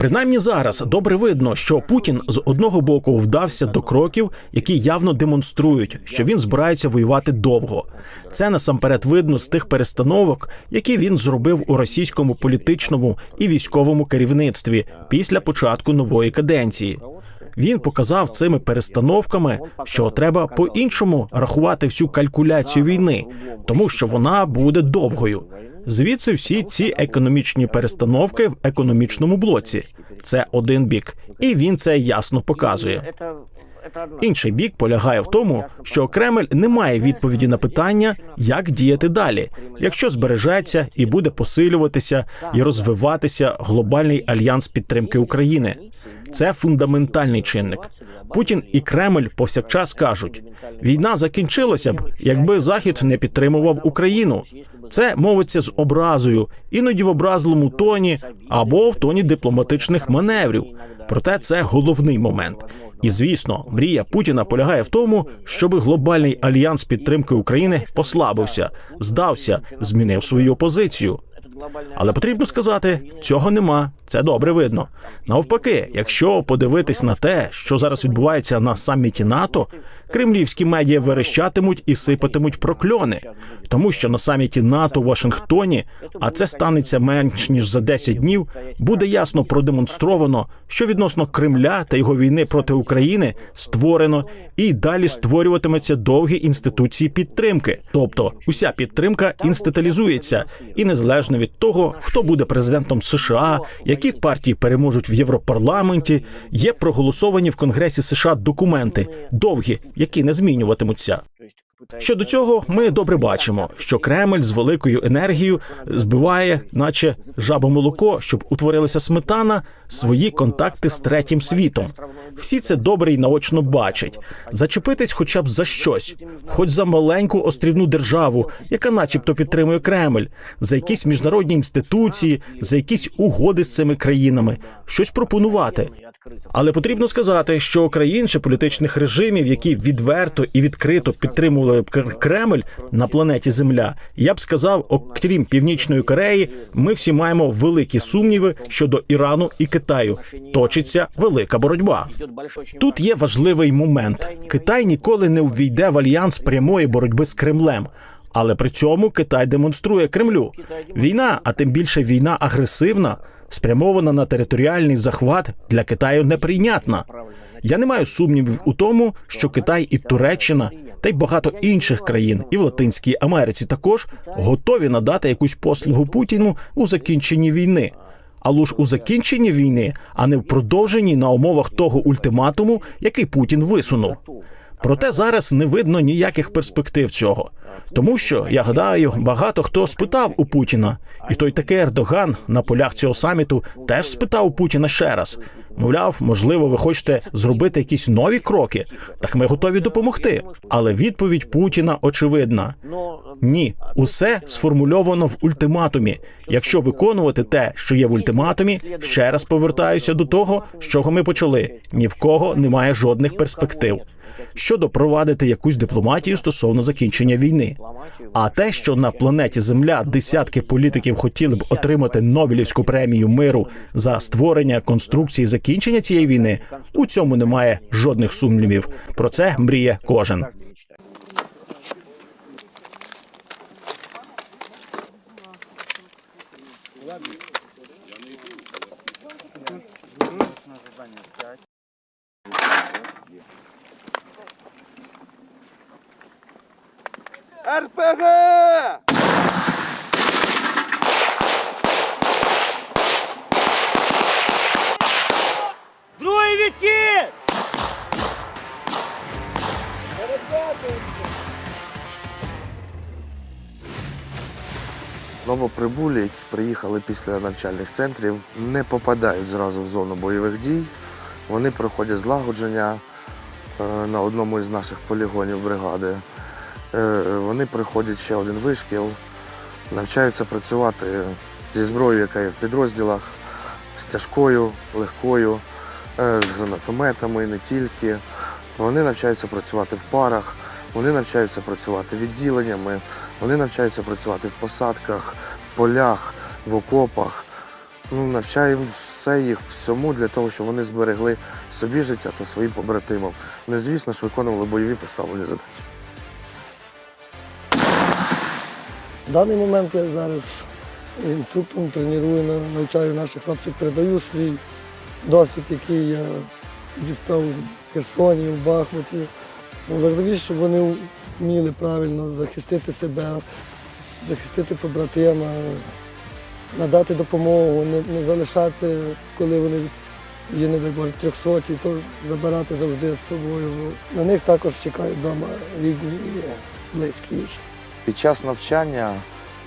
Принаймні зараз добре видно, що Путін з одного боку вдався до кроків, які явно демонструють, що він збирається воювати довго. Це насамперед видно з тих перестановок, які він зробив у російському політичному і військовому керівництві після початку нової каденції. Він показав цими перестановками, що треба по-іншому рахувати всю калькуляцію війни, тому що вона буде довгою. Звідси всі ці економічні перестановки в економічному блоці. Це один бік, і він це ясно показує. Інший бік полягає в тому, що Кремль не має відповіді на питання, як діяти далі, якщо збережеться і буде посилюватися і розвиватися глобальний альянс підтримки України. Це фундаментальний чинник. Путін і Кремль повсякчас кажуть: війна закінчилася б, якби Захід не підтримував Україну. Це мовиться з образою, іноді в образливому тоні або в тоні дипломатичних маневрів. Проте це головний момент. І звісно, мрія Путіна полягає в тому, щоб глобальний альянс підтримки України послабився, здався, змінив свою позицію. Але потрібно сказати, цього нема. Це добре видно. Навпаки, якщо подивитись на те, що зараз відбувається на саміті НАТО, кремлівські медіа верещатимуть і сипатимуть прокльони, тому що на саміті НАТО в Вашингтоні, а це станеться менш ніж за 10 днів, буде ясно продемонстровано, що відносно Кремля та його війни проти України створено і далі створюватиметься довгі інституції підтримки. Тобто, уся підтримка інституалізується, і незалежно від того, хто буде президентом США, які партії переможуть в Європарламенті, є проголосовані в Конгресі США документи довгі, які не змінюватимуться. Щодо цього, ми добре бачимо, що Кремль з великою енергією збиває, наче жабомолоко, щоб утворилася сметана, свої контакти з третім світом. Всі це добре і наочно бачать. Зачепитись, хоча б за щось, хоч за маленьку острівну державу, яка, начебто, підтримує Кремль, за якісь міжнародні інституції, за якісь угоди з цими країнами, щось пропонувати. Але потрібно сказати, що країн чи політичних режимів, які відверто і відкрито підтримували Кр- Кремль на планеті Земля, я б сказав, окрім Північної Кореї, ми всі маємо великі сумніви щодо Ірану і Китаю. Точиться велика боротьба. Тут є важливий момент: Китай ніколи не увійде в альянс прямої боротьби з Кремлем. Але при цьому Китай демонструє Кремлю війна, а тим більше війна агресивна, спрямована на територіальний захват для Китаю неприйнятна. Я не маю сумнівів у тому, що Китай і Туреччина та й багато інших країн, і в Латинській Америці також готові надати якусь послугу Путіну у закінченні війни. Але ж у закінченні війни, а не в продовженні на умовах того ультиматуму, який Путін висунув. Проте зараз не видно ніяких перспектив цього, тому що я гадаю, багато хто спитав у Путіна, і той такий Ердоган на полях цього саміту теж спитав у Путіна ще раз. Мовляв, можливо, ви хочете зробити якісь нові кроки. Так ми готові допомогти. Але відповідь Путіна очевидна: ні, усе сформульовано в ультиматумі. Якщо виконувати те, що є в ультиматумі, ще раз повертаюся до того, з чого ми почали. Ні в кого немає жодних перспектив щодо провадити якусь дипломатію стосовно закінчення війни. А те, що на планеті Земля десятки політиків хотіли б отримати Нобелівську премію миру за створення конструкції закінчення цієї війни, у цьому немає жодних сумнівів. Про це мріє кожен. RPG! Новоприбулі, які приїхали після навчальних центрів, не попадають зразу в зону бойових дій. Вони проходять злагодження е, на одному із наших полігонів бригади. Е, Вони проходять ще один вишкіл, навчаються працювати зі зброєю, яка є в підрозділах, з тяжкою, легкою, е, з гранатометами, не тільки. Вони навчаються працювати в парах, вони навчаються працювати відділеннями, вони навчаються працювати в посадках, в полях, в окопах. Ну, навчаємо все їх всьому для того, щоб вони зберегли собі життя та своїм побратимам. Не звісно ж виконували бойові поставлені задачі. В даний момент я зараз інструктором треную, навчаю наших хлопців, передаю свій досвід, який я дістав в Херсоні, в Бахмуті. Важливіше, щоб вони вміли правильно захистити себе, захистити побратима, надати допомогу, не, не залишати, коли вони є, не дай Боже, трьохсоті, то забирати завжди з собою. На них також чекають вдома рідні і близькі. Під час навчання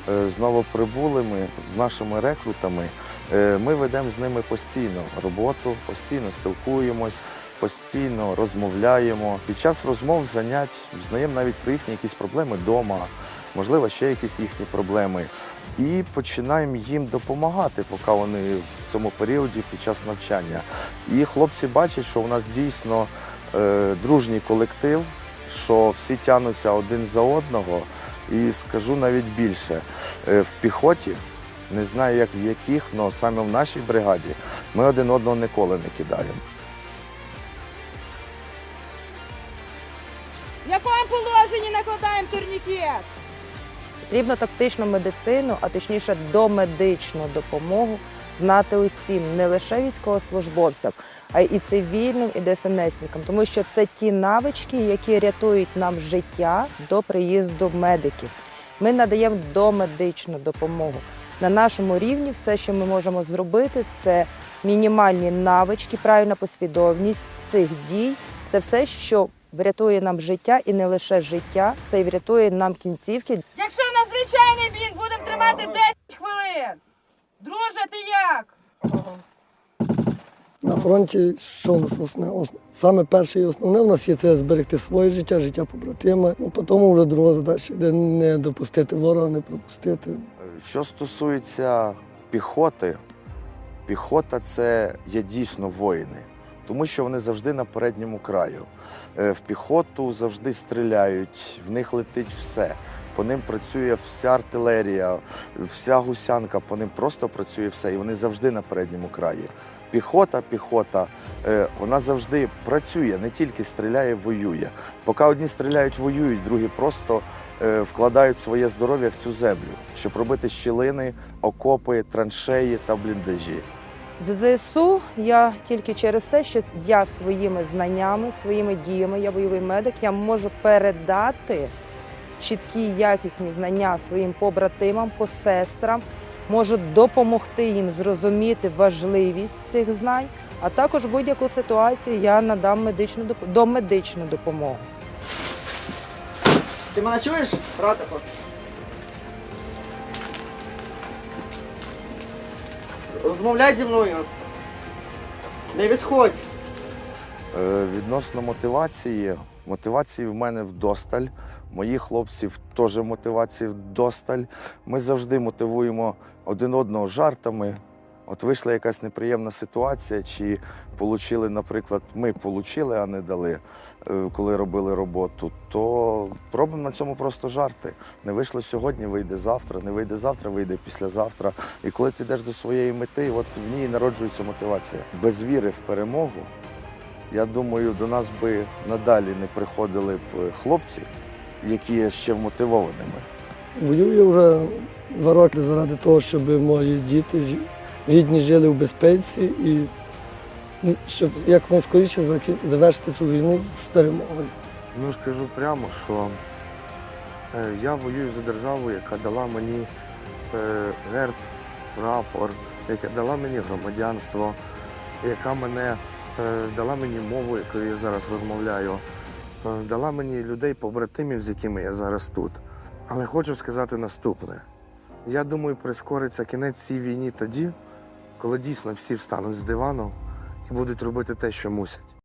з новоприбулими, з нашими рекрутами, е, ми ведемо з ними постійно роботу, постійно спілкуємось, постійно розмовляємо. Під час розмов, занять знаємо навіть про їхні якісь проблеми вдома, можливо, ще якісь їхні проблеми. І починаємо їм допомагати, поки вони в цьому періоді під час навчання. І хлопці бачать, що у нас дійсно е, дружній колектив, що всі тянуться один за одного. І скажу навіть більше, е, в піхоті, не знаю як в яких, але саме в нашій бригаді ми один одного ніколи не кидаємо. В якому положенні накладаємо турнікет? Потрібно тактичну медицину, а точніше домедичну допомогу знати усім, не лише військовослужбовцям, і цивільним, і ДСНСникам, тому що це ті навички, які рятують нам життя до приїзду медиків. Ми надаємо домедичну допомогу. На нашому рівні все, що ми можемо зробити, це мінімальні навички, правильна послідовність цих дій. Це все, що врятує нам життя і не лише життя, це й врятує нам кінцівки Якщо надзвичайний бій, будемо тримати 10 хвилин. Друже, ти як? На фронті що нас основне? Саме перше і основне у нас є це зберегти своє життя, життя побратима. Ну, потім вже друга задача йде не допустити ворога, не пропустити. Що стосується піхоти, піхота це є дійсно воїни, тому що вони завжди на передньому краю. Е, В піхоту завжди стріляють, в них летить все. По ним працює вся артилерія, вся гусянка, по ним просто працює все, і вони завжди на передньому краї. Піхота, піхота, е, вона завжди працює, не тільки стріляє, воює. Поки одні стріляють, воюють, другі просто е, вкладають своє здоров'я в цю землю, щоб робити щілини, окопи, траншеї та бліндажі. В ЗСУ я тільки через те, що я своїми знаннями, своїми діями, я бойовий медик, я можу передати чіткі якісні знання своїм побратимам, посестрам, можу допомогти їм зрозуміти важливість цих знань, а також будь-яку ситуацію я надам медичну доп- домедичну допомогу. Ти мене чуєш, братику? Розмовляй зі мною. Не відходь. Е, Відносно мотивації, мотивації в мене вдосталь. Моїх хлопців теж мотивації вдосталь. Ми завжди мотивуємо один одного жартами. От вийшла якась неприємна ситуація, чи получили, наприклад, ми получили, а не дали, е, коли робили роботу, то робимо на цьому просто жарти. Не вийшло сьогодні, вийде завтра, не вийде завтра, вийде післязавтра. І коли ти йдеш до своєї мети, от в ній народжується мотивація. Без віри в перемогу я думаю, до нас би надалі не приходили б е, хлопці, які є ще вмотивованими. Воюю вже два роки заради того, щоб мої діти рідні жили в безпеці і ну, щоб якнайскоріше завершити цю війну з перемогою. Ну скажу прямо, що е, я воюю за державу, яка дала мені е, герб, прапор, яка дала мені громадянство, яка мене дала мені мову, якою я зараз розмовляю, е, дала мені людей, побратимів, з якими я зараз тут. Але хочу сказати наступне: я думаю, прискориться кінець цій війні тоді, коли дійсно всі встануть з дивану і будуть робити те, що мусять.